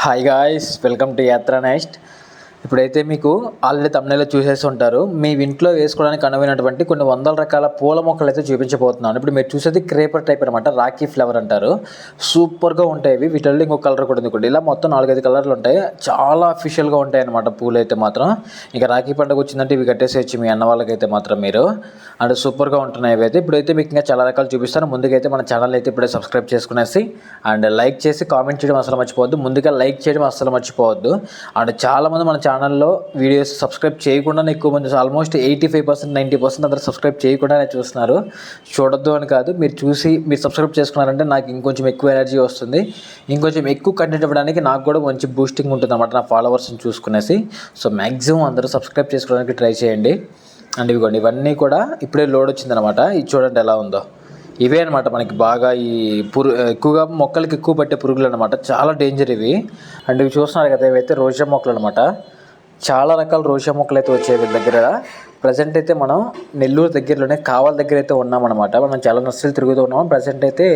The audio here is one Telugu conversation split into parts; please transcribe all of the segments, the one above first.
హాయ్ గాయ్స్ వెల్కమ్ టు యాత్ర నెక్స్ట్ ఇప్పుడైతే మీకు ఆల్రెడీ తమిళలో చూసేసి ఉంటారు. మీ ఇంట్లో వేసుకోవడానికి అనువైనటువంటి కొన్ని వందల రకాల పూల మొక్కలు అయితే చూపించబోతున్నాను. ఇప్పుడు మీరు చూసేది క్రేపర్ టైప్ అనమాట రాఖీ ఫ్లవర్ అంటారు. సూపర్గా ఉంటాయి ఇవి. వీటిల్లో ఇంకో కలర్ కూడా ఉంది కూడా ఇలా మొత్తం నాలుగైదు కలర్లు ఉంటాయి. చాలా అఫీషియల్గా ఉంటాయి అనమాట పూలు అయితే మాత్రం. ఇక రాఖీ పండుగ వచ్చిందంటే ఇవి కట్టేసేయచ్చు మీ అన్న వాళ్ళకైతే మాత్రం మీరు. అండ్ సూపర్గా ఉంటున్నాయి ఇవి అయితే ఇప్పుడైతే మీకు ఇంకా చాలా రకాలు చూపిస్తాను. ముందుకైతే మన ఛానల్ అయితే ఇప్పుడే సబ్స్క్రైబ్ చేసుకునేసి అండ్ లైక్ చేసి కామెంట్ చేయడం అసలు మర్చిపోవద్దు. ముందుగా లైక్ చేయడం అసలు మర్చిపోవద్దు. అండ్ చాలామంది మన ఛానల్లో వీడియోస్ సబ్స్క్రైబ్ చేయకుండానే ఎక్కువ మంది almost eighty five percent ninety percent అందరూ సబ్స్క్రైబ్ చేయకుండానే చూస్తున్నారు. చూడొద్దు అని కాదు మీరు చూసి మీరు సబ్స్క్రైబ్ చేసుకున్నారంటే నాకు ఇంకొంచెం ఎక్కువ ఎనర్జీ వస్తుంది. ఇంకొంచెం ఎక్కువ కంటెంట్ ఇవ్వడానికి నాకు కూడా మంచి బూస్టింగ్ ఉంటుంది అనమాట నా ఫాలోవర్స్ని చూసుకునేసి. సో మ్యాక్సిమం అందరూ సబ్స్క్రైబ్ చేసుకోవడానికి ట్రై చేయండి. అండ్ ఇవిగోండి ఇవన్నీ కూడా ఇప్పుడే లోడ్ వచ్చిందనమాట ఇది చూడండి ఎలా ఉందో. ఇవే అనమాట మనకి బాగా ఈ పురు ఎక్కువగా మొక్కలకి ఎక్కువ పట్టే పురుగులు అనమాట చాలా డేంజర్ ఇవి. అండ్ ఇవి చూస్తున్నారు కదా ఇవైతే రోజా మొక్కలు అనమాట చాలా రకాల రోజా మొక్కలు అయితే వచ్చాయి వీళ్ళ దగ్గర. ప్రజెంట్ అయితే మనం నెల్లూరు దగ్గరలోనే కావాల దగ్గర అయితే ఉన్నామన్నమాట మనం చాలా నర్సరీలు తిరుగుతూ ఉన్నాం. ప్రజెంట్ అయితే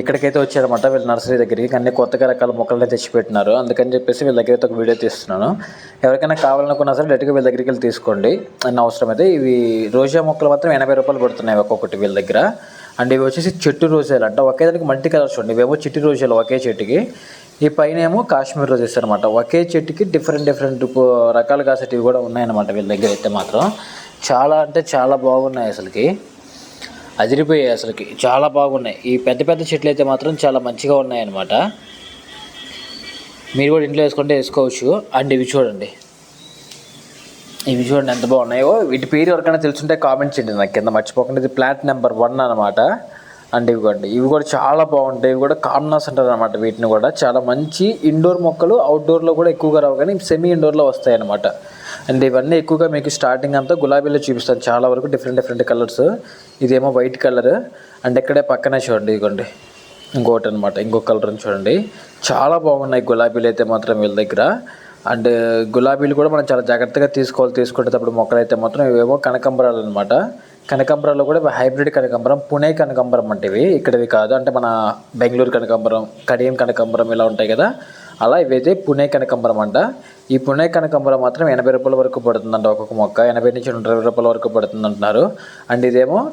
ఇక్కడికైతే వచ్చారన్నమాట వీళ్ళ నర్సరీ దగ్గరికి. అన్ని కొత్తగా రకాల మొక్కలను తెచ్చిపెట్టినారు. అందుకని చెప్పేసి వీళ్ళ దగ్గర అయితే ఒక వీడియో తీస్తున్నాను. ఎవరికైనా కావాలనుకున్నా సరే డైరెక్ట్గా వీళ్ళ దగ్గరికి వెళ్ళి తీసుకోండి. అన్న అవసరం అయితే ఇవి రోజా మొక్కలు మాత్రం ఎనభై రూపాయలు పడుతున్నాయి ఒక్కొక్కటి వీళ్ళ దగ్గర. అండ్ ఇవి వచ్చేసి చెట్టు రోజాలు అంట. ఒకే దానికి మల్టీ కలర్స్ ఉండి ఇవేమో చిట్టి రోజాలు ఒకే చెట్టుకి. ఈ పైన ఏమో కాశ్మీర్ రోజెస్ అనమాట ఒకే చెట్టుకి డిఫరెంట్ డిఫరెంట్ రకాలు కాసేటివి కూడా ఉన్నాయన్నమాట వీళ్ళ దగ్గర అయితే మాత్రం. చాలా అంటే చాలా బాగున్నాయి అసలుకి. అదిరిపోయాయి అసలుకి. చాలా బాగున్నాయి. ఈ పెద్ద పెద్ద చెట్లు అయితే మాత్రం చాలా మంచిగా ఉన్నాయన్నమాట. మీరు కూడా ఇంట్లో వేసుకుంటే వేసుకోవచ్చు. అండ్ ఇవి చూడండి. ఇవి చూడండి ఎంత బాగున్నాయో. వీటి పేరు ఎవరికైనా తెలుసుంటే కామెంట్ చేయండి. నాకు కింద మర్చిపోకుండా. ఇది ప్లాట్ నెంబర్ వన్ అనమాట అండ్ ఇవిగోండి ఇవి కూడా చాలా బాగుంటాయి. ఇవి కూడా కామ్నాస్ అంటారు అనమాట వీటిని కూడా. చాలా మంచి ఇండోర్ మొక్కలు అవుట్డోర్లో కూడా ఎక్కువగా రావు కానీ సెమీ ఇండోర్లో వస్తాయి అనమాట అండ్ ఇవన్నీ ఎక్కువగా మీకు స్టార్టింగ్ అంతా గులాబీలో చూపిస్తాను. చాలా వరకు డిఫరెంట్ డిఫరెంట్ కలర్స్ ఇదేమో వైట్ కలర్ అండ్ ఇక్కడే పక్కనే చూడండి ఇదిగోండి. ఇంకోటి అనమాట ఇంకో కలర్ చూడండి. చాలా బాగున్నాయి గులాబీలు అయితే మాత్రం వీళ్ళ దగ్గర. అండ్ గులాబీలు కూడా మనం చాలా జాగ్రత్తగా తీసుకోవాలి తీసుకునేటప్పుడు మొక్కలు అయితే మాత్రం ఇవేమో కనకంబరాలు అనమాట కనకంబరాలు కూడా హైబ్రిడ్ కనకంబరం పుణే కనకంబరం అంటే ఇవి. ఇక్కడవి కాదు అంటే మన బెంగళూరు కనకంబరం కడియం కనకంబరం ఇలా ఉంటాయి కదా. అలా ఇవైతే పుణే కనకంబరం అంట. ఈ పుణే కనకంబరం మాత్రం ఎనభై రూపాయల వరకు పడుతుందంట ఒక్కొక్క మొక్క. ఎనభై నుంచి నూట ఇరవై రూపాయల వరకు పడుతుంది అంటున్నారు అండ్ ఇదేమో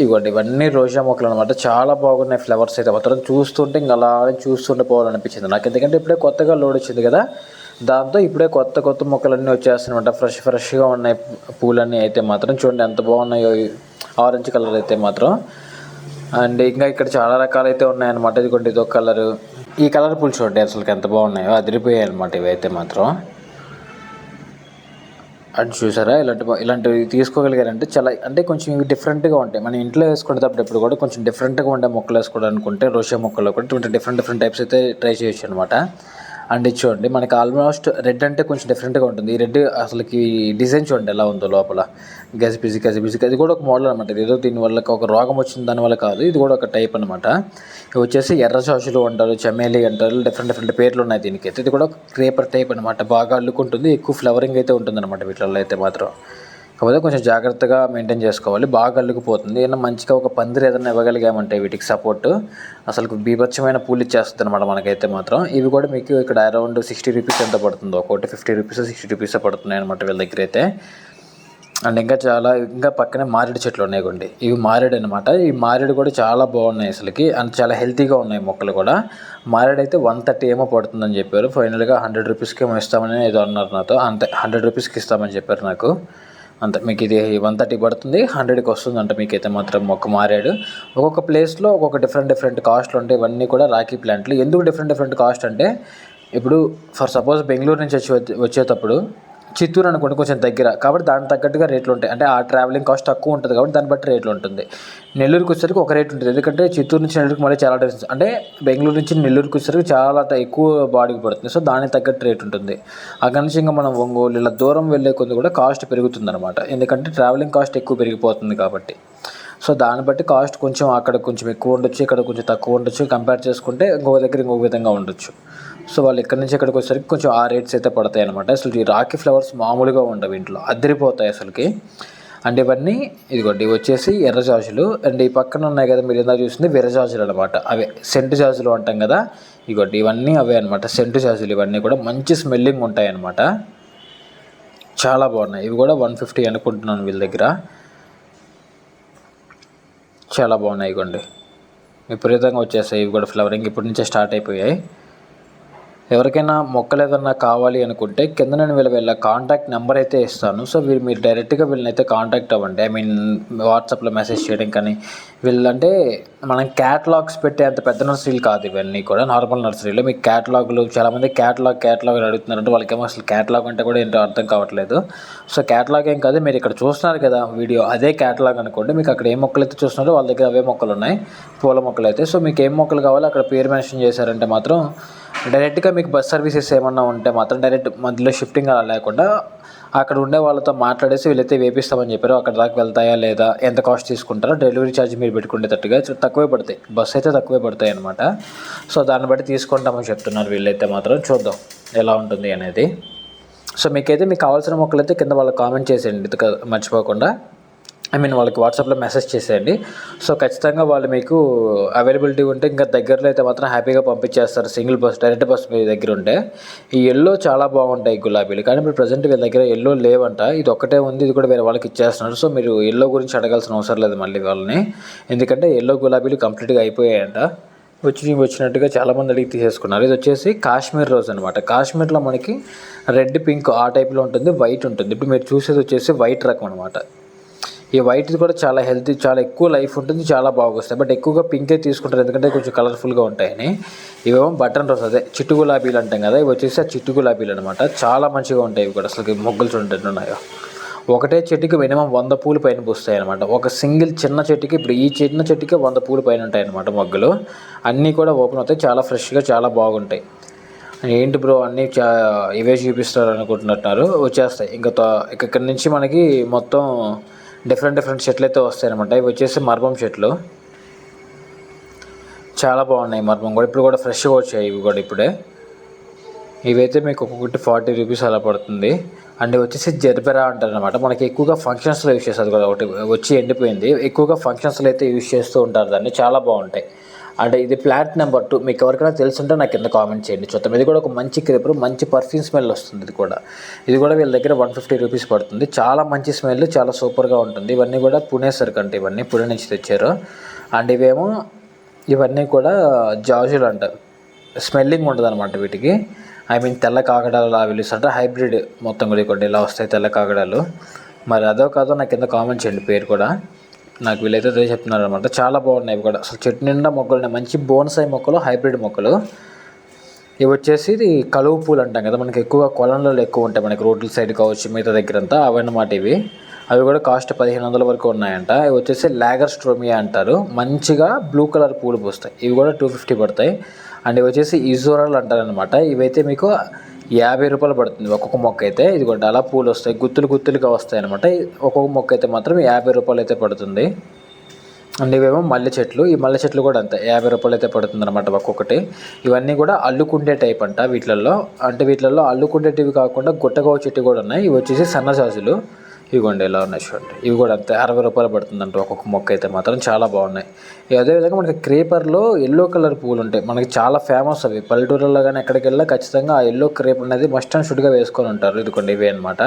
ఇవ్వండి ఇవన్నీ రోజా మొక్కలు అనమాట చాలా బాగున్నాయి ఫ్లవర్స్ అయితే. మాత్రం చూస్తుంటే ఇంకా అలా చూస్తుంటే పోవాలనిపించింది. నాకు ఎందుకంటే ఇప్పుడే కొత్తగా లోడ్ వచ్చింది కదా. దాంతో ఇప్పుడే కొత్త కొత్త మొక్కలన్నీ వచ్చేస్తున్నాయి ఫ్రెష్ ఫ్రెష్గా ఉన్నాయి. పూలన్నీ అయితే మాత్రం చూడండి ఎంత బాగున్నాయో. ఆరెంజ్ కలర్ అయితే మాత్రం. అండ్ ఇంకా ఇక్కడ చాలా రకాలు అయితే ఉన్నాయన్నమాట. ఇదిగోండి ఇదొక కలరు. ఈ కలర్ పూలు చూడండి అసలు ఎంత బాగున్నాయో. అదిరిపోయాయి అనమాట ఇవి అయితే మాత్రం. అటు చూసారా ఇలాంటి ఇలాంటివి తీసుకోగలిగారంటే చాలా అంటే కొంచెం ఇవి డిఫరెంట్గా ఉంటాయి. మన ఇంట్లో వేసుకునేటప్పుడు ఇప్పుడు కూడా కొంచెం డిఫరెంట్గా ఉండే మొక్కలు వేసుకోవాలనుకుంటే రోషా మొక్కలు కూడా ఇటువంటి డిఫరెంట్ డిఫరెంట్ టైప్స్ అయితే ట్రై చేయొచ్చు అనమాట అండ్ ఇది చూడండి మనకి ఆల్మోస్ట్ రెడ్ అంటే కొంచెం డిఫరెంట్గా ఉంటుంది. ఈ రెడ్ అసలుకి డిజైన్ చూడండి ఎలా ఉందో లోపల. గజిబిజి గజిబిజి అది కూడా ఒక మోడల్ అనమాట ఇది ఏదో దీని వల్ల ఒక రోగం వచ్చింది దానివల్ల కాదు. ఇది కూడా ఒక టైప్ అనమాట ఇవి వచ్చేసి ఎర్ర చాషులు అంటారు చమేలి అంటారు డిఫరెంట్ డిఫరెంట్ పేర్లు ఉన్నాయి దీనికి అయితే ఇది కూడా క్రేపర్ టైప్ అనమాట బాగా అల్లుకుంటుంది. ఎక్కువ ఫ్లవరింగ్ అయితే ఉంటుంది అనమాట వీటిలో అయితే మాత్రం. కాకపోతే కొంచెం జాగ్రత్తగా మెయింటైన్ చేసుకోవాలి. బాగా అల్లుకుపోతుంది ఏదైనా మంచిగా ఒక పందిరి ఏదైనా ఇవ్వగలిగామంటే వీటికి సపోర్ట్ అసలు బీభత్సమైన పూలు ఇచ్చేస్తుంది అనమాట మనకైతే మాత్రం. ఇవి కూడా మీకు ఇక్కడ అరౌండ్ సిక్స్టీ రూపీస్ ఎంత పడుతుందో ఒకటి ఫిఫ్టీ రూపీస్ సిక్స్టీ రూపీస్ పడుతున్నాయి అనమాట వీళ్ళ దగ్గర అయితే. అండ్ ఇంకా చాలా ఇంకా పక్కనే మారేడు చెట్లు ఉన్నాయి కొండి ఇవి మారేడు అనమాట ఈ మారేడు కూడా చాలా బాగున్నాయి అసలుకి. అండ్ చాలా హెల్తీగా ఉన్నాయి మొక్కలు కూడా. మారేడు అయితే వన్ థర్టీ ఏమో పడుతుందని చెప్పారు. ఫైనల్గా హండ్రెడ్ రూపీస్కి ఏమో ఇస్తామని ఏదో అన్నారు నాతో. అంతే హండ్రెడ్ రూపీస్కి ఇస్తామని చెప్పారు నాకు. అంత మీకు ఇది వన్ థర్టీ పడుతుంది హండ్రెడ్కి వస్తుంది అంట మీకైతే మాత్రం మొక్క మారాడు. ఒక్కొక్క ప్లేస్లో ఒక్కొక్క డిఫరెంట్ డిఫరెంట్ కాస్ట్లు ఉంటాయి ఇవన్నీ కూడా రాఖీ ప్లాంట్లు. ఎందుకు డిఫరెంట్ డిఫరెంట్ కాస్ట్ అంటే ఇప్పుడు ఫర్ సపోజ్ బెంగళూరు నుంచి వచ్చి వచ్చేటప్పుడు చిత్తూరు అనుకోండి కొంచెం దగ్గర. కాబట్టి దానికి తగ్గట్టుగా రేట్లు ఉంటాయి. అంటే ఆ ట్రావెలింగ్ కాస్ట్ తక్కువ ఉంటుంది కాబట్టి దాన్ని బట్టి రేట్లు ఉంటుంది. నెల్లూరుకి వచ్చేసరికి ఒక రేట్ ఉంటుంది. ఎందుకంటే చిత్తూరు నుంచి నెల్లూరుకి మళ్ళీ చాలా డిఫరెన్స్ అంటే బెంగళూరు నుంచి నెల్లూరుకి వచ్చేసరికి చాలా ఎక్కువ బాడీకి పడుతుంది. సో దానికి తగ్గట్టు రేట్ ఉంటుంది. అక్కడి నుంచి ఇంకా మనం ఒంగోలు ఇలా దూరం వెళ్ళే కొద్ది కూడా కాస్ట్ పెరుగుతుంది అనమాట ఎందుకంటే ట్రావెలింగ్ కాస్ట్ ఎక్కువ పెరిగిపోతుంది కాబట్టి. సో దాన్ని బట్టి కాస్ట్ కొంచెం అక్కడ కొంచెం ఎక్కువ ఉండొచ్చు ఇక్కడ కొంచెం తక్కువ ఉండొచ్చు. కంపేర్ చేసుకుంటే ఇంకొక దగ్గర ఇంకొక విధంగా ఉండొచ్చు. సో వాళ్ళు ఇక్కడ నుంచి ఇక్కడికి వచ్చేసరికి కొంచెం ఆ రేట్స్ అయితే పడతాయి అనమాట అసలు ఈ రాఖీ ఫ్లవర్స్ మామూలుగా ఉండవు ఇంట్లో. అద్దరిపోతాయి అసలుకి. అండ్ ఇవన్నీ ఇదిగోండి వచ్చేసి ఎర్ర జాజులు. అండ్ ఈ పక్కన ఉన్నాయి కదా మీరు ఇందాక చూసింది విర్ర జాజులు అనమాట అవే సెంటు జాజులు అంటాం కదా. ఇగోటి ఇవన్నీ అవే అనమాట సెంటు జాజులు ఇవన్నీ కూడా మంచి స్మెల్లింగ్ ఉంటాయి అనమాట చాలా బాగున్నాయి. ఇవి కూడా వన్ ఫిఫ్టీ అనుకుంటున్నాను వీళ్ళ దగ్గర. చాలా బాగున్నాయి ఇగోండి విపరీతంగా వచ్చేసాయి. ఇవి కూడా ఫ్లవరింగ్ ఇప్పటి నుంచే స్టార్ట్ అయిపోయాయి. ఎవరికైనా మొక్కలు ఏదన్నా కావాలి అనుకుంటే కింద నేను వీళ్ళ వీళ్ళ కాంటాక్ట్ నెంబర్ అయితే ఇస్తాను. సో వీళ్ళు మీరు డైరెక్ట్గా వీళ్ళనైతే కాంటాక్ట్ అవ్వండి. ఐ మీన్ వాట్సాప్లో మెసేజ్ చేయడం కానీ వీళ్ళంటే మనం క్యాటలాగ్స్ పెట్టే అంత పెద్ద నర్సరీలు కాదు ఇవన్నీ కూడా. నార్మల్ నర్సరీలో మీకు క్యాటలాగ్లు చాలామంది క్యాటలాగ్ క్యాటలాగ్ అని అడుగుతున్నారంటే వాళ్ళకేమో అసలు క్యాటలాగ్ అంటే కూడా ఏంటో అర్థం కావట్లేదు. సో క్యాటలాగ్ ఏం కాదు. మీరు ఇక్కడ చూస్తున్నారు కదా వీడియో. అదే క్యాటలాగ్ అనుకోండి. మీకు అక్కడ ఏ మొక్కలు అయితే చూస్తున్నారో వాళ్ళ దగ్గర అవే మొక్కలు ఉన్నాయి. పూల మొక్కలు అయితే. సో మీకు ఏం మొక్కలు కావాలో అక్కడ పేరు మెన్షన్ చేశారంటే మాత్రం డైరెక్ట్గా మీకు బస్ సర్వీసెస్ ఏమన్నా ఉంటే మాత్రం డైరెక్ట్ మధ్యలో షిఫ్టింగ్ అలా లేకుండా అక్కడ ఉండే వాళ్ళతో మాట్లాడేసి వీళ్ళైతే వేపిస్తామని చెప్పారు. అక్కడ దాకా వెళ్తాయా లేదా ఎంత కాస్ట్ తీసుకుంటారో డెలివరీ ఛార్జ్ మీరు పెట్టుకునేటట్టుగా తక్కువే పడతాయి. బస్ అయితే తక్కువే పడతాయి అనమాట సో దాన్ని బట్టి తీసుకుంటామని చెప్తున్నారు వీళ్ళైతే మాత్రం. చూద్దాం ఎలా ఉంటుంది అనేది. సో మీకైతే మీకు కావాల్సిన మొక్కలైతే కింద వాళ్ళకి కామెంట్ చేసేయండి. మర్చిపోకుండా. ఐ మీన్ వాళ్ళకి వాట్సాప్లో మెసేజ్ చేసేయండి. సో ఖచ్చితంగా వాళ్ళు మీకు అవైలబిలిటీ ఉంటే ఇంకా దగ్గరలో అయితే మాత్రం హ్యాపీగా పంపించేస్తారు. సింగిల్ బస్ డైరెక్ట్ బస్ మీ దగ్గర ఉంటే. ఈ ఎల్లో చాలా బాగుంటాయి గులాబీలు. కానీ ఇప్పుడు ప్రజెంట్ వీళ్ళ దగ్గర ఎల్లో లేవంట. ఇది ఒక్కటే ఉంది. ఇది కూడా వేరే వాళ్ళకి ఇచ్చేస్తున్నారు. సో మీరు ఎల్లో గురించి అడగాల్సిన అవసరం లేదు మళ్ళీ వాళ్ళని. ఎందుకంటే ఎల్లో గులాబీలు కంప్లీట్గా అయిపోయాయంట. వచ్చి వచ్చినట్టుగా చాలామంది అడిగి తీసేసుకున్నారు. ఇది వచ్చేసి కాశ్మీర్ రోజ్ అనమాట కాశ్మీర్లో మనకి రెడ్ పింక్ ఆ టైప్లో ఉంటుంది. వైట్ ఉంటుంది. ఇప్పుడు మీరు చూసేది వచ్చేసి వైట్ రకం అనమాట ఈ వైట్ కూడా చాలా హెల్తీ చాలా ఎక్కువ లైఫ్ ఉంటుంది చాలా బాగా వస్తాయి. బట్ ఎక్కువగా పింకే తీసుకుంటారు ఎందుకంటే కొంచెం కలర్ఫుల్గా ఉంటాయని. ఇవేమో బటన్ రోజ్ అదే చిట్టు గులాబీలు అంటాం కదా ఇవి వచ్చేసి ఆ చిట్టు గులాబీలు అనమాట చాలా మంచిగా ఉంటాయి ఇవి కూడా అసలు మొగ్గలు చూడండి ఉన్నాయో. ఒకటే చెట్టుకి మినిమం వంద పూలు పైన పూస్తాయి అనమాట ఒక సింగిల్ చిన్న చెట్టుకి ఇప్పుడు ఈ చిన్న చెట్టుకి వంద పూలు పైన ఉంటాయి అనమాట మొగ్గలు. అన్నీ కూడా ఓపెన్ అవుతాయి చాలా ఫ్రెష్గా చాలా బాగుంటాయి. ఏంటి బ్రో అన్నీ చా ఇవే చూపిస్తారు అనుకుంటున్నట్టున్నారు వచ్చేస్తాయి. ఇంకా ఇక్కడి ఇక్కడ నుంచి మనకి మొత్తం డిఫరెంట్ డిఫరెంట్ చెట్లు అయితే వస్తాయి అనమాట ఇవి వచ్చేసి మర్మం చెట్లు. చాలా బాగున్నాయి మర్మం కూడా. ఇప్పుడు కూడా ఫ్రెష్గా వచ్చాయి ఇవి కూడా ఇప్పుడే. ఇవైతే మీకు ఒక్కొక్కటి ఫార్టీ రూపీస్ అలా పడుతుంది. అండ్ వచ్చేసి జర్బెరా అంటారనమాట మనకి ఎక్కువగా ఫంక్షన్స్లో యూస్ చేస్తారు కదా. ఒకటి వచ్చి ఎండిపోయింది. ఎక్కువగా ఫంక్షన్స్లో అయితే యూస్ చేస్తూ ఉంటారు దాన్ని. చాలా బాగుంటాయి. అంటే ఇది ప్లాంట్ నెంబర్ టూ. మీకు ఎవరికైనా తెలుసుంటే నాకు కింద కామెంట్ చేయండి. చూద్దాం. ఇది కూడా ఒక మంచి క్రీపర్ మంచి పర్ఫ్యూమ్ స్మెల్ వస్తుంది ఇది కూడా. ఇది కూడా వీళ్ళ దగ్గర వన్ ఫిఫ్టీ రూపీస్ పడుతుంది. చాలా మంచి స్మెల్ చాలా సూపర్గా ఉంటుంది. ఇవన్నీ కూడా పుణే సరుకు అంటే ఇవన్నీ పుణే నుంచి తెచ్చారు. అండ్ ఇవేమో ఇవన్నీ కూడా జాజులు అంటారు స్మెల్లింగ్ ఉంటుంది అనమాట వీటికి. ఐ మీన్ తెల్ల కాకడాలు అలా పిలుస్తుంటే హైబ్రిడ్ మొత్తం కూడా ఇక్కడ ఇలా వస్తాయి తెల్ల కాకడాలు మరి అదో కాదో నాకు కింద కామెంట్ చేయండి పేరు కూడా. నాకు వీళ్ళైతే అదే చెప్తున్నారు అనమాట చాలా బాగున్నాయి ఇవి కూడా. అసలు చెట్టు నిండా మొక్కలు ఉన్నాయి. మంచి బోన్సాయి మొక్కలు హైబ్రిడ్ మొక్కలు. ఇవి వచ్చేసి ఇది కలువ పూలు అంటాం కదా. మనకి ఎక్కువగా కొలంలో ఎక్కువ ఉంటాయి. మనకి రోడ్ల సైడ్ కావచ్చు మిగతా దగ్గర అంతా అవన్నమాట ఇవి. అవి కూడా కాస్ట్ పదిహేను వందల వరకు ఉన్నాయంట. ఇవి వచ్చేసి లాగర్ స్ట్రోమియా అంటారు. మంచిగా బ్లూ కలర్ పూలు పూస్తాయి. ఇవి కూడా టూ ఫిఫ్టీ పడతాయి. అండ్ ఇవి వచ్చేసి ఇజోరాలు అంటారనమాట ఇవైతే మీకు యాభై రూపాయలు పడుతుంది ఒక్కొక్క మొక్క అయితే. ఇదిగోండి అలా పూలు వస్తాయి. గుత్తులు గుత్తులుగా వస్తాయి అనమాట ఒక్కొక్క మొక్క అయితే మాత్రం యాభై రూపాయలు అయితే పడుతుంది. అండ్ ఇవేమో మల్లె చెట్లు. ఈ మల్లె చెట్లు కూడా అంతే యాభై రూపాయలు అయితే పడుతుంది అనమాట ఒక్కొక్కటి. ఇవన్నీ కూడా అల్లుకుండే టైప్ అంట వీటిలలో. అంటే వీటిలలో అల్లుకుండేటివి కాకుండా గుట్టగోవ చెట్టు కూడా ఉన్నాయి. ఇవి వచ్చేసి సన్నజాజులు. ఇవిగోండి ఇలా ఉన్నాయి చూడండి. ఇవి కూడా అంతే. అరవై రూపాయలు పడుతుందంట ఒక్కొక్క మొక్క అయితే మాత్రం చాలా బాగున్నాయి. అదేవిధంగా మనకి క్రేపర్లో ఎల్లో కలర్ పూలు ఉంటాయి. మనకి చాలా ఫేమస్ అవి. పల్లెటూరులో కానీ ఎక్కడికి వెళ్ళినా ఖచ్చితంగా ఆ ఎల్లో క్రేప్ అనేది మస్ట్ అండ్ షుడ్గా వేసుకొని ఉంటారు. ఇదిగోండి ఇవే అనమాట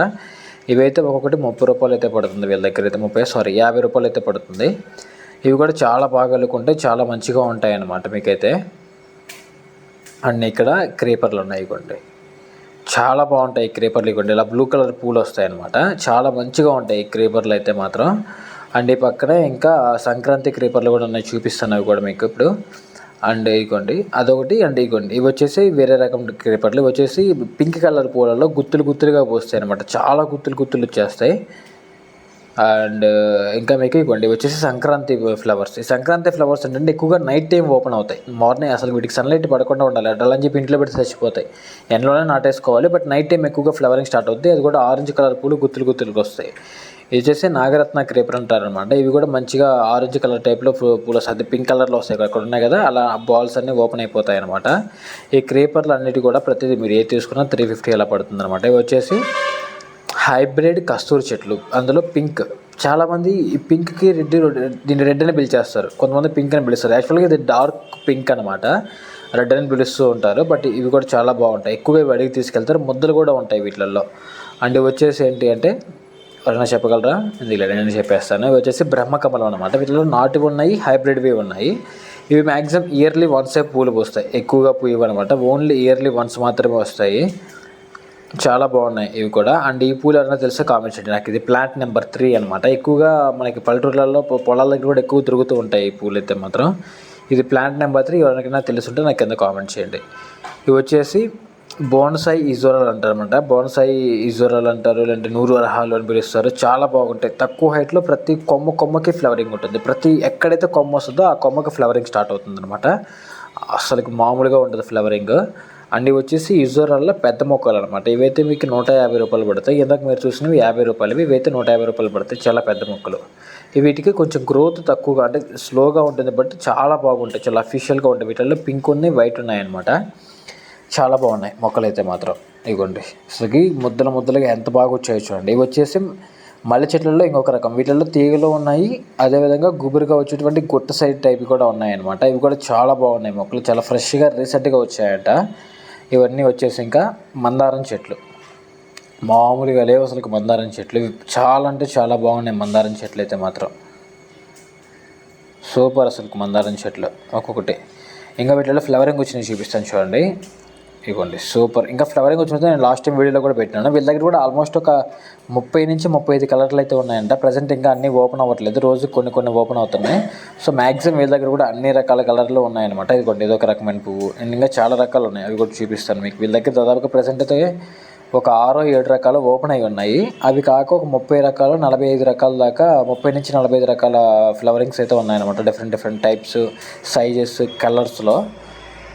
ఇవైతే ఒక్కొక్కటి ముప్పై రూపాయలు అయితే పడుతుంది వీళ్ళ దగ్గర అయితే. ముప్పై సారీ యాభై రూపాయలు అయితే పడుతుంది. ఇవి కూడా చాలా బాగా అల్లుకుంటాయి చాలా మంచిగా ఉంటాయి అన్నమాట మీకైతే. అండ్ ఇక్కడ క్రీపర్లు ఉన్నాయి ఇవ్వండి చాలా బాగుంటాయి క్రేపర్లు క్రీపర్లు ఇవ్వండి ఇలా బ్లూ కలర్ పూలు వస్తాయి అనమాట చాలా మంచిగా ఉంటాయి క్రేపర్లు క్రీపర్లు అయితే మాత్రం. అండ్ ఈ పక్కనే ఇంకా సంక్రాంతి క్రీపర్లు కూడా ఉన్నాయి చూపిస్తాను అవి కూడా మీకు ఇప్పుడు. అండ్ ఇగోండి అదొకటి అండ్ ఇగోండి ఇవి వచ్చేసి వేరే రకం క్రీపర్లు. ఇవి వచ్చేసి పింక్ కలర్ పూలలో గుత్తులు గుత్తులుగా పోస్తాయి అనమాట చాలా గుత్తులు గుత్తులు వచ్చేస్తాయి. అండ్ uh, ఇంకా మీకు ఇవ్వండి. వచ్చేసి సంక్రాంతి ఫ్లవర్స్ ఈ సంక్రాంతి ఫ్లవర్స్ ఏంటంటే ఎక్కువగా నైట్ టైం ఓపెన్ అవుతాయి. మార్నింగ్ అసలు వీటికి సన్లైట్ పడకుండా ఉండాలి. అడ్డలని చెప్పి ఇంట్లో పెట్టి చచ్చిపోతాయి. ఎండలోనే నాటేసుకోవాలి. బట్ నైట్ టైం ఎక్కువగా ఫ్లవరింగ్ స్టార్ట్ అవుతుంది అది కూడా ఆరెంజ్ కలర్ పూలు గుత్తులు గుత్తులుగా వస్తాయి. ఇది వచ్చేసి నాగరత్న క్రేపర్ అంటారనమాట ఇవి కూడా మంచిగా ఆరెంజ్ కలర్ టైప్లో పూల వస్తాయి అది పింక్ కలర్లో వస్తాయి. అక్కడ ఉన్నాయి కదా. అలా బాల్స్ అన్నీ ఓపెన్ అయిపోతాయి అనమాట ఈ క్రేపర్లు అన్నిటి కూడా ప్రతిదీ మీరు ఏ తీసుకున్నా త్రీ ఫిఫ్టీ అలా పడుతుంది అనమాట ఇవి వచ్చేసి హైబ్రిడ్ కస్తూరి చెట్లు అందులో పింక్. చాలామంది ఈ పింక్కి రెడ్ దీన్ని రెడ్ అని పిలిచేస్తారు. కొంతమంది పింక్ అని పిలుస్తారు. యాక్చువల్గా ఇది డార్క్ పింక్ అనమాట రెడ్ అని పిలుస్తూ ఉంటారు. బట్ ఇవి కూడా చాలా బాగుంటాయి. ఎక్కువగా ఇవి అడిగి తీసుకెళ్తారు. ముద్దలు కూడా ఉంటాయి వీటిల్లో. అండ్ వచ్చేసి ఏంటి అంటే ఎవరైనా చెప్పగలరా? ఇందులో నేను చెప్పేస్తాను. ఇవి వచ్చేసి బ్రహ్మకమలం అనమాట వీటిలో నాటువి ఉన్నాయి హైబ్రిడ్వి ఉన్నాయి. ఇవి మ్యాక్సిమం ఇయర్లీ వన్సే పూలు పూస్తాయి. ఎక్కువగా పూయవు అనమాట ఓన్లీ ఇయర్లీ వన్స్ మాత్రమే వస్తాయి. చాలా బాగున్నాయి ఇవి కూడా. అండ్ ఈ పూలు ఎవరైనా తెలిసే కామెంట్ చేయండి. నాకు ఇది ప్లాంట్ నెంబర్ త్రీ అనమాట ఎక్కువగా మనకి పల్లెటూర్లలో పొ- పొలాల దగ్గర కూడా ఎక్కువ తిరుగుతూ ఉంటాయి ఈ పూలు అయితే మాత్రం. ఇది ప్లాంట్ నెంబర్ త్రీ ఎవరికైనా తెలుసుంటే నాకు కింద కామెంట్ చేయండి. ఇవి వచ్చేసి బోన్సాయి ఇజోరల్ అంటారనమాట బోన్సాయి ఇజోరల్ అంటారు లేదంటే నూరు అర్హాలు అని పిలుస్తారు. చాలా బాగుంటాయి. తక్కువ హైట్లో ప్రతి కొమ్మ కొమ్మకి ఫ్లవరింగ్ ఉంటుంది. ప్రతి ఎక్కడైతే కొమ్మ వస్తుందో ఆ కొమ్మకి ఫ్లవరింగ్ స్టార్ట్ అవుతుంది అనమాట అసలు మామూలుగా ఉంటుంది ఫ్లవరింగ్ అండ్ ఇవి వచ్చేసి ఇజోరల్లో పెద్ద మొక్కలు అనమాట ఇవైతే మీకు నూట యాభై రూపాయలు పడతాయి. ఇందాక మీరు చూసినవి యాభై రూపాయలు ఇవైతే నూట యాభై రూపాయలు పడతాయి. చాలా పెద్ద మొక్కలు. వీటికి కొంచెం గ్రోత్ తక్కువగా అంటే స్లోగా ఉంటుంది బట్ చాలా బాగుంటాయి. చాలా అఫీషియల్గా ఉంటాయి. వీటిల్లో పింక్ ఉన్నాయి వైట్ ఉన్నాయన్నమాట చాలా బాగున్నాయి మొక్కలు అయితే మాత్రం. ఇగోండి. అసలుకి ముద్దలు ముద్దలుగా ఎంత బాగా వచ్చాయో చూడండి. ఇవి వచ్చేసి మల్లె చెట్లలో ఇంకొక రకం. వీటిల్లో తీగలు ఉన్నాయి. అదేవిధంగా గుబురుగా వచ్చేటువంటి గుట్ట సైడ్ టైప్ కూడా ఉన్నాయి అనమాట ఇవి కూడా చాలా బాగున్నాయి మొక్కలు. చాలా ఫ్రెష్గా రీసెంట్గా వచ్చాయట. ఇవన్నీ వచ్చేసి ఇంకా మందారం చెట్లు. మామూలుగా లేవు అసలు మందారం చెట్లు. ఇవి చాలా అంటే చాలా బాగున్నాయి మందారం చెట్లు అయితే మాత్రం. సూపర్ అసలు మందారం చెట్లు ఒక్కొక్కటి. ఇంకా వీటిలో ఫ్లవరింగ్ వచ్చినవి చూపిస్తాను చూడండి. ఇవ్వండి. సూపర్. ఇంకా ఫ్లవరింగ్ వచ్చినట్టు నేను లాస్ట్ టైం వీడియోలో కూడా పెట్టినాను. వీళ్ళ దగ్గర కూడా ఆల్మోస్ట్ ఒక ముప్పై నుంచి ముప్పై ఐదు కలర్లు అయితే ఉన్నాయంట. ప్రజెంట్ ఇంకా అన్నీ ఓపెన్ అవ్వట్లేదు. రోజు కొన్ని కొన్ని ఓపెన్ అవుతున్నాయి. సో మ్యాక్సిమం వీళ్ళ దగ్గర కూడా అన్ని రకాల కలర్లు ఉన్నాయన్నమాట. ఇదిగోండి ఇదొక రకమైన పువ్వు. అండ్ ఇంకా చాలా రకాలు ఉన్నాయి. అవి కూడా చూపిస్తాను మీకు. వీళ్ళ దగ్గర దాదాపుగా ప్రజెంట్ అయితే ఒక ఆరో ఏడు రకాలు ఓపెన్ అయి ఉన్నాయి. అవి కాక ఒక ముప్పై రకాలు నలభై ఐదు రకాల దాకా ముప్పై నుంచి నలభై ఐదు రకాల ఫ్లవరింగ్స్ అయితే ఉన్నాయన్నమాట. డిఫరెంట్ డిఫరెంట్ టైప్స్ సైజెస్ కలర్స్లో.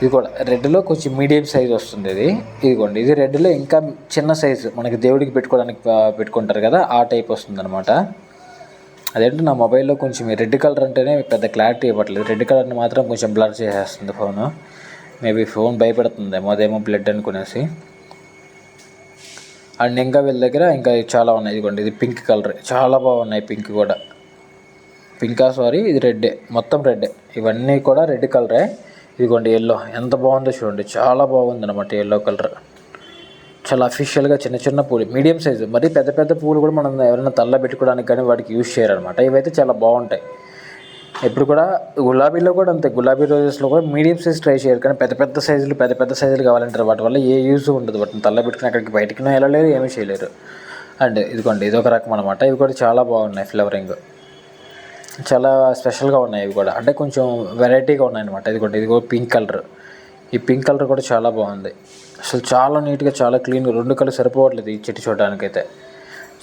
ఇది కూడా రెడ్లో కొంచెం మీడియం సైజ్ వస్తుంది ఇది. ఇదిగోండి ఇది రెడ్లో ఇంకా చిన్న సైజు. మనకి దేవుడికి పెట్టుకోవడానికి పెట్టుకుంటారు కదా ఆ టైప్ వస్తుంది అనమాట అదేంటి నా మొబైల్లో కొంచెం రెడ్ కలర్ అంటేనే పెద్ద క్లారిటీ ఇవ్వట్లేదు. రెడ్ కలర్ని మాత్రం కొంచెం బ్లర్ చేసేస్తుంది ఫోన్. మేబీ ఫోన్ భయపడుతుందేమో అదేమో బ్లడ్ అనుకునేసి. అండ్ ఇంకా వీళ్ళ దగ్గర ఇంకా చాలా ఉన్నాయి. ఇదిగోండి ఇది పింక్ కలర్. చాలా బాగున్నాయి పింక్ కూడా. పింకా సారీ ఇది రెడ్డే. మొత్తం రెడ్డే. ఇవన్నీ కూడా రెడ్ కలరే. ఇదిగోండి ఎల్లో ఎంత బాగుందో చూడండి. చాలా బాగుంది అనమాట ఎల్లో కలర్ చాలా అఫీషియల్గా చిన్న చిన్న పూలు. మీడియం సైజు మరి పెద్ద పెద్ద పూలు కూడా మనం ఎవరైనా తల్ల పెట్టుకోవడానికి కానీ వాటికి యూజ్ చేయరనమాట ఇవైతే చాలా బాగుంటాయి. ఇప్పుడు కూడా గులాబీలో కూడా అంతే. గులాబీ రోజెస్లో కూడా మీడియం సైజ్ ట్రై చేయరు. కానీ పెద్ద పెద్ద సైజులు పెద్ద పెద్ద సైజులు కావాలంటారు. వాటి వల్ల ఏ యూజ్ ఉండదు. వాటిని తల్ల పెట్టుకుని అక్కడికి బయటికి వెళ్ళలేరు ఏమీ చేయలేరు. అండ్ ఇదిగోండి ఇదొక రకం అనమాట ఇవి కూడా చాలా బాగున్నాయి ఫ్లవరింగ్ చాలా స్పెషల్గా ఉన్నాయి ఇవి కూడా. అంటే కొంచెం వెరైటీగా ఉన్నాయి అనమాట ఇది కూడా ఇది కూడా పింక్ కలర్. ఈ పింక్ కలర్ కూడా చాలా బాగుంది. అసలు చాలా నీట్గా చాలా క్లీన్గా రెండు కలర్ సరిపోవట్లేదు ఈ చెట్టు చూడడానికైతే.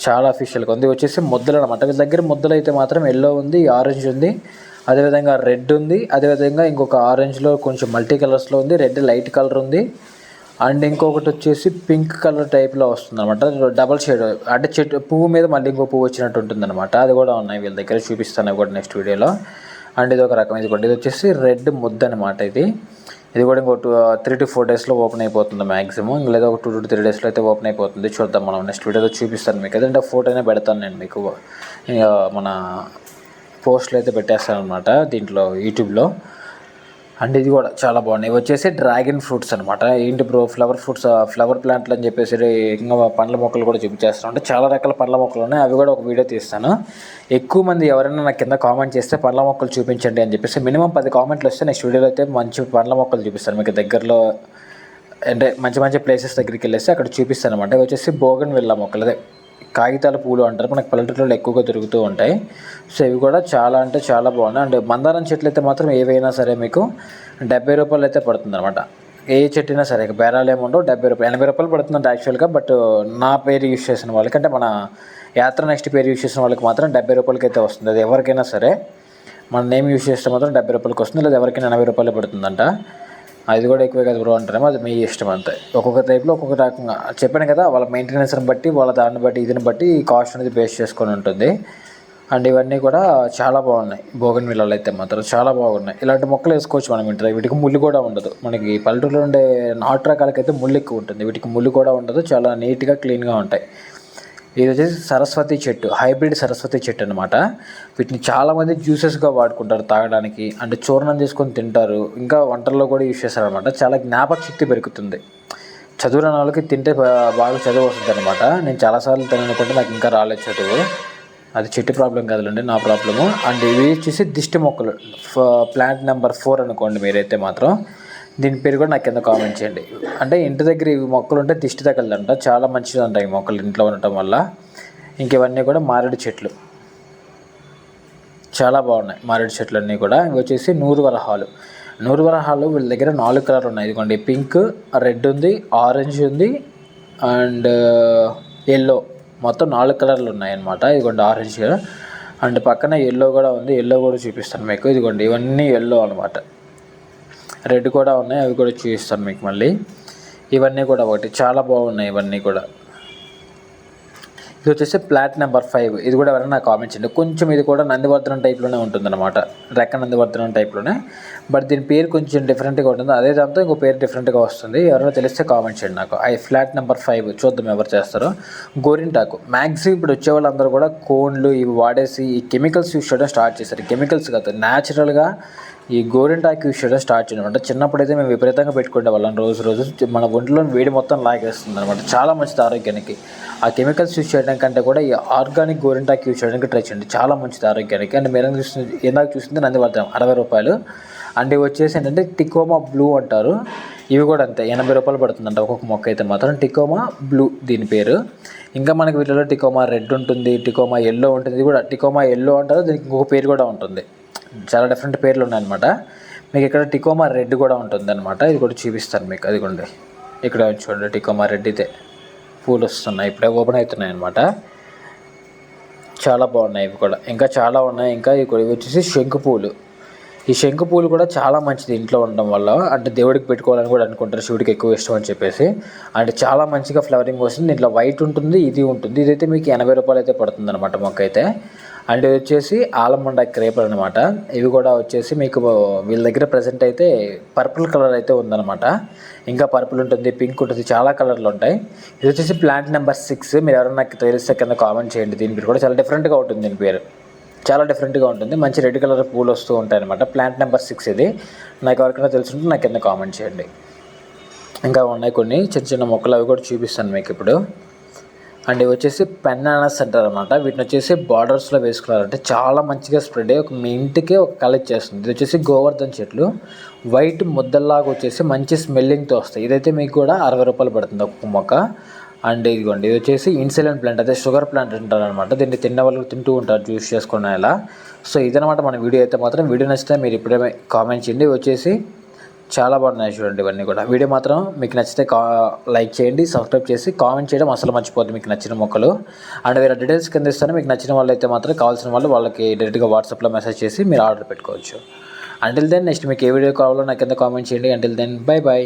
చాలా అఫీషియల్గా ఉంది. వచ్చేసి ముద్దలు అనమాట వీళ్ళ దగ్గర ముద్దలు అయితే మాత్రం ఎల్లో ఉంది ఆరెంజ్ ఉంది. అదేవిధంగా రెడ్ ఉంది. అదేవిధంగా ఇంకొక ఆరెంజ్లో కొంచెం మల్టీ కలర్స్లో ఉంది. రెడ్ లైట్ కలర్ ఉంది. అండ్ ఇంకొకటి వచ్చేసి పింక్ కలర్ టైప్లో వస్తుంది అనమాట డబల్ షేడ్ అంటే చెట్టు పువ్వు మీద మళ్ళీ ఇంకో పువ్వు వచ్చినట్టు ఉంటుంది అనమాట అది కూడా ఉన్నాయి వీళ్ళ దగ్గర చూపిస్తాను కూడా నెక్స్ట్ వీడియోలో అండ్ ఇది ఒక రకం ఇది కూడా ఇది వచ్చేసి రెడ్ ముద్ద అనమాట ఇది. ఇది కూడా ఇంకో టూ త్రీ టు ఫోర్ డేస్లో ఓపెన్ అయిపోతుంది మ్యాక్సిమం ఇంకా లేదా ఒక టూ టు త్రీ డేస్లో అయితే ఓపెన్ అయిపోతుంది చూద్దాం మనం నెక్స్ట్ వీడియోలో చూపిస్తాను మీకు. అదంటే ఫోటోనే పెడతాను నేను మీకు. మన పోస్ట్లో అయితే పెట్టేస్తాను అనమాట దీంట్లో యూట్యూబ్లో అండ్ ఇది కూడా చాలా బాగున్నాయి. ఇవి వచ్చేసి డ్రాగన్ ఫ్రూట్స్ అనమాట ఏంటి బ్రో ఫ్లవర్ ఫ్రూట్స్ ఫ్లవర్ ప్లాంట్లు అని చెప్పేసి ఇంకా పండ్ల మొక్కలు కూడా చూపించేస్తాను అంటే చాలా రకాల పండ్ల మొక్కలు ఉన్నాయి. అవి కూడా ఒక వీడియో తీస్తాను. ఎక్కువ మంది ఎవరైనా నాకు కింద కామెంట్ చేస్తే పండ్ల మొక్కలు చూపించండి అని చెప్పేసి మినిమం పది కామెంట్లు వస్తే నెక్స్ట్ వీడియోలో అయితే మంచి పండ్ల మొక్కలు చూపిస్తాను. మీకు దగ్గరలో అంటే మంచి మంచి ప్లేసెస్ దగ్గరికి వెళ్ళేసి అక్కడ చూపిస్తాను అనమాట వచ్చేసి బోగన్ వెళ్ళా మొక్కలు. అదే కాగితాల పూలు అంటారు. మనకి పల్లెటూరులో ఎక్కువగా దొరుకుతూ ఉంటాయి. సో ఇవి కూడా చాలా అంటే చాలా బాగున్నాయి. అండ్ మందారం చెట్లు అయితే మాత్రం ఏవైనా సరే మీకు డెబ్బై రూపాయలు అయితే పడుతుంది అనమాట ఏ చెట్టు అయినా సరే బేరాలు ఏమి డెబ్బై రూపాయలు ఎనభై రూపాయలు పడుతుందంట యాక్చువల్గా. బట్ నా పేరు యూజ్ చేసిన వాళ్ళకి అంటే మన యాత్ర నెక్స్ట్ పేరు యూస్ చేసిన వాళ్ళకి మాత్రం డెబ్బై రూపాయలకి అయితే వస్తుంది. అది ఎవరికైనా సరే మన నేమ్ యూజ్ చేస్తే మాత్రం డెబ్బై రూపాయలకి వస్తుంది. లేదా ఎవరికైనా ఎనభై రూపాయలు పడుతుందంట. అది కూడా ఎక్కువే కదా బ్రో అంటారేమో అది మీ ఇష్టం అంతే. ఒక్కొక్క టైప్లో ఒక్కొక్క రకంగా. చెప్పాను కదా వాళ్ళ మెయింటెనెన్స్ని బట్టి వాళ్ళ దాన్ని బట్టి ఇదిని బట్టి కాస్ట్ అనేది బేస్ చేసుకొని ఉంటుంది. అండ్ ఇవన్నీ కూడా చాలా బాగున్నాయి. బోగన్ విల్లాలు అయితే మాత్రం చాలా బాగున్నాయి. ఇలాంటి మొక్కలు వేసుకోవచ్చు మనం ఇంటర్ వీటికి ముళ్ళు కూడా ఉండదు. మనకి పల్లెటూరులో ఉండే నాటు రకాలకైతే ముళ్ళు ఎక్కువ ఉంటుంది. వీటికి ముళ్ళు కూడా ఉండదు. చాలా నీట్గా క్లీన్గా ఉంటాయి. ఇది వచ్చేసి సరస్వతి చెట్టు హైబ్రిడ్ సరస్వతి చెట్టు అనమాట వీటిని చాలామంది జ్యూసెస్గా వాడుకుంటారు తాగడానికి. అంటే చూర్ణం చేసుకొని తింటారు. ఇంకా వంటల్లో కూడా యూజ్ చేస్తారు అనమాట చాలా జ్ఞాపక శక్తి పెరుగుతుంది. చదువురాని వాళ్ళకి తింటే బాగా చదువు వస్తుంది అనమాట నేను చాలాసార్లు తిననుకుంటే నాకు ఇంకా రాలేదు చదువు. అది చెట్టు ప్రాబ్లం కాదులేండి నా ప్రాబ్లము. అండ్ ఇవి వచ్చేసి దిష్టి మొక్కలు ప్లాంట్ నెంబర్ ఫోర్ అనుకోండి మీరైతే మాత్రం. దీని పేరు కూడా నాకు కింద కామెంట్ చేయండి. అంటే ఇంటి దగ్గర ఇవి మొక్కలు ఉంటే దిష్టి తగలదంట. చాలా మంచిది అంట ఈ మొక్కలు ఇంట్లో ఉండటం వల్ల. ఇంక ఇవన్నీ కూడా మారేడు చెట్లు. చాలా బాగున్నాయి మారేడు చెట్లు అన్నీ కూడా. ఇవి వచ్చేసి నూరు వరహాలు నూరు వరహాలు వీళ్ళ దగ్గర నాలుగు కలర్ ఉన్నాయి. ఇదిగోండి పింక్ రెడ్ ఉంది ఆరెంజ్ ఉంది అండ్ uh, ఎల్లో మొత్తం నాలుగు కలర్లు ఉన్నాయి అనమాట ఇదిగోండి ఆరెంజ్. అండ్ పక్కన ఎల్లో కూడా ఉంది. ఎల్లో కూడా చూపిస్తాను మీకు. ఇదిగోండి ఇవన్నీ ఎల్లో అనమాట రెడ్ కూడా ఉన్నాయి అవి కూడా చూపిస్తాను మీకు మళ్ళీ. ఇవన్నీ కూడా ఒకటి. చాలా బాగున్నాయి ఇవన్నీ కూడా. ఇది వచ్చేసి ప్లాట్ నెంబర్ ఫైవ్. ఇది కూడా ఎవరైనా నాకు కామెంట్ చేయండి. కొంచెం ఇది కూడా నందివర్ధనం టైప్లోనే ఉంటుందన్నమాట. రెక్క నందివర్ధనం టైప్లోనే బట్ దీని పేరు కొంచెం డిఫరెంట్గా ఉంటుంది. అదే దాంతో ఇంకో పేరు డిఫరెంట్గా వస్తుంది. ఎవరైనా తెలిస్తే కామెంట్ చేయండి నాకు. ఐ ఫ్లాట్ నెంబర్ ఫైవ్ చూద్దాం ఎవరు చేస్తారో. గోరింటాకు. మ్యాక్సిమం ఇప్పుడు వచ్చే వాళ్ళందరూ కూడా కోన్లు ఇవి వాడేసి ఈ కెమికల్స్ యూస్ చేయడం స్టార్ట్ చేశారు. కెమికల్స్ కాదు న్యాచురల్గా ఈ గోరింటాకు యూస్ చేయడం స్టార్ట్ చేయడం అంటే చిన్నప్పుడైతే మేము విపరీతంగా పెట్టుకునే వాళ్ళం. రోజు రోజు మన ఒంట్లో వేడి మొత్తం లాగేస్తుంది అనమాట చాలా మంచిది ఆరోగ్యానికి. ఆ కెమికల్స్ యూస్ చేయడం కంటే కూడా ఈ ఆర్గానిక్ గోరింటాకు యూస్ చేయడానికి ట్రై చేయండి. చాలా మంచిది ఆరోగ్యానికి. అండ్ మీరు చూస్తుంది ఇందాక చూసింది నందివర్ధనం అరవై రూపాయలు. అండ్ ఇవి వచ్చేసి ఏంటంటే టికోమా బ్లూ అంటారు. ఇవి కూడా అంతే ఎనభై రూపాయలు పడుతుందంట ఒక్కొక్క మొక్క అయితే మాత్రం. టికోమా బ్లూ దీని పేరు. ఇంకా మనకి వీటిలో టికోమా రెడ్ ఉంటుంది టికోమా ఎల్లో ఉంటుంది. ఇది కూడా టికోమా ఎల్లో అంటారు. దీనికి ఇంకొక పేరు కూడా ఉంటుంది. చాలా డిఫరెంట్ పేర్లు ఉన్నాయన్నమాట. మీకు ఇక్కడ టికోమా రెడ్ కూడా ఉంటుంది అనమాట ఇది కూడా చూపిస్తాను మీకు. అది కూడా ఇక్కడ చూడండి టికోమా రెడ్ ఇదే. పూలు వస్తున్నాయి ఇప్పుడే ఓపెన్ అవుతున్నాయి అనమాట చాలా బాగున్నాయి ఇవి కూడా. ఇంకా చాలా ఉన్నాయి. ఇంకా ఇవి వచ్చేసి శంకు పూలు. ఈ శంకు పూలు కూడా చాలా మంచిది ఇంట్లో ఉండడం వల్ల. అంటే దేవుడికి పెట్టుకోవాలని కూడా అనుకుంటారు. శివుడికి ఎక్కువ ఇష్టం అని చెప్పేసి. అంటే చాలా మంచిగా ఫ్లవరింగ్ వస్తుంది. దీంట్లో వైట్ ఉంటుంది ఇది ఉంటుంది. ఇదైతే మీకు ఎనభై రూపాయలు అయితే పడుతుంది అనమాట మొక్క అయితే అండ్ ఇది వచ్చేసి ఆలమండ క్రేపర్ అనమాట ఇవి కూడా వచ్చేసి మీకు వీళ్ళ దగ్గర ప్రజెంట్ అయితే పర్పుల్ కలర్ అయితే ఉందన్నమాట. ఇంకా పర్పుల్ ఉంటుంది పింక్ ఉంటుంది చాలా కలర్లు ఉంటాయి. ఇది వచ్చేసి ప్లాంట్ నెంబర్ సిక్స్ మీరు ఎవరైనా నాకు తెలిస్తే కింద కామెంట్ చేయండి. దీని పేరు కూడా చాలా డిఫరెంట్గా ఉంటుంది దీని పేరు. చాలా డిఫరెంట్గా ఉంటుంది. మంచి రెడ్ కలర్ పూలు వస్తూ ఉంటాయి అనమాట ప్లాంట్ నెంబర్ సిక్స్ ఇది. నాకు ఎవరికైనా తెలుసుంటే నాకు కింద కామెంట్ చేయండి. ఇంకా ఉన్నాయి కొన్ని. చిన్న చిన్న మొక్కలు అవి కూడా చూపిస్తాను మీకు ఇప్పుడు. అండ్ ఇవి వచ్చేసి పెన్నానస్ అంటారు అనమాట వీటిని వచ్చేసి బార్డర్స్లో వేసుకున్నారంటే చాలా మంచిగా స్ప్రెడ్ అయ్యి ఒక మీ ఇంటికే ఒక కలెక్ట్ చేస్తుంది. ఇది వచ్చేసి గోవర్ధన్ చెట్లు. వైట్ ముద్దల్లాగా వచ్చేసి మంచి స్మెల్లింగ్తో వస్తాయి. ఇదైతే మీకు కూడా అరవై రూపాయలు పడుతుంది ఒక్కొక్క మొక్క. అండ్ ఇదిగోండి ఇది వచ్చేసి ఇన్సులిన్ ప్లాంట్ అదే షుగర్ ప్లాంట్ అంటారు అనమాట దీన్ని తిన్న వాళ్ళు తింటూ ఉంటారు జ్యూస్ చేసుకునే ఇలా సో ఇదనమాట మన వీడియో అయితే మాత్రం. వీడియో నచ్చితే మీరు ఇప్పుడే కామెంట్ చేయండి. వచ్చేసి చాలా బాగున్నాయి చూడండి ఇవన్నీ కూడా. వీడియో మాత్రం మీకు నచ్చితే కా లైక్ చేయండి సబ్స్క్రైబ్ చేసి కామెంట్ చేయడం అసలు మర్చిపోద్దు మీకు నచ్చిన మొక్కలు. అండ్ వేరే డీటెయిల్స్ కింద ఇస్తాను. మీకు నచ్చిన వాళ్ళు అయితే మాత్రం కావాల్సిన వాళ్ళు వాళ్ళకి డైరెక్ట్గా వాట్సాప్లో మెసేజ్ చేసి మీరు ఆర్డర్ పెట్టుకోవచ్చు. అంటిల్ దెన్ నెక్స్ట్ మీకు ఏ వీడియో కావాలో నాకు కింద కామెంట్ చేయండి. Until then bye bye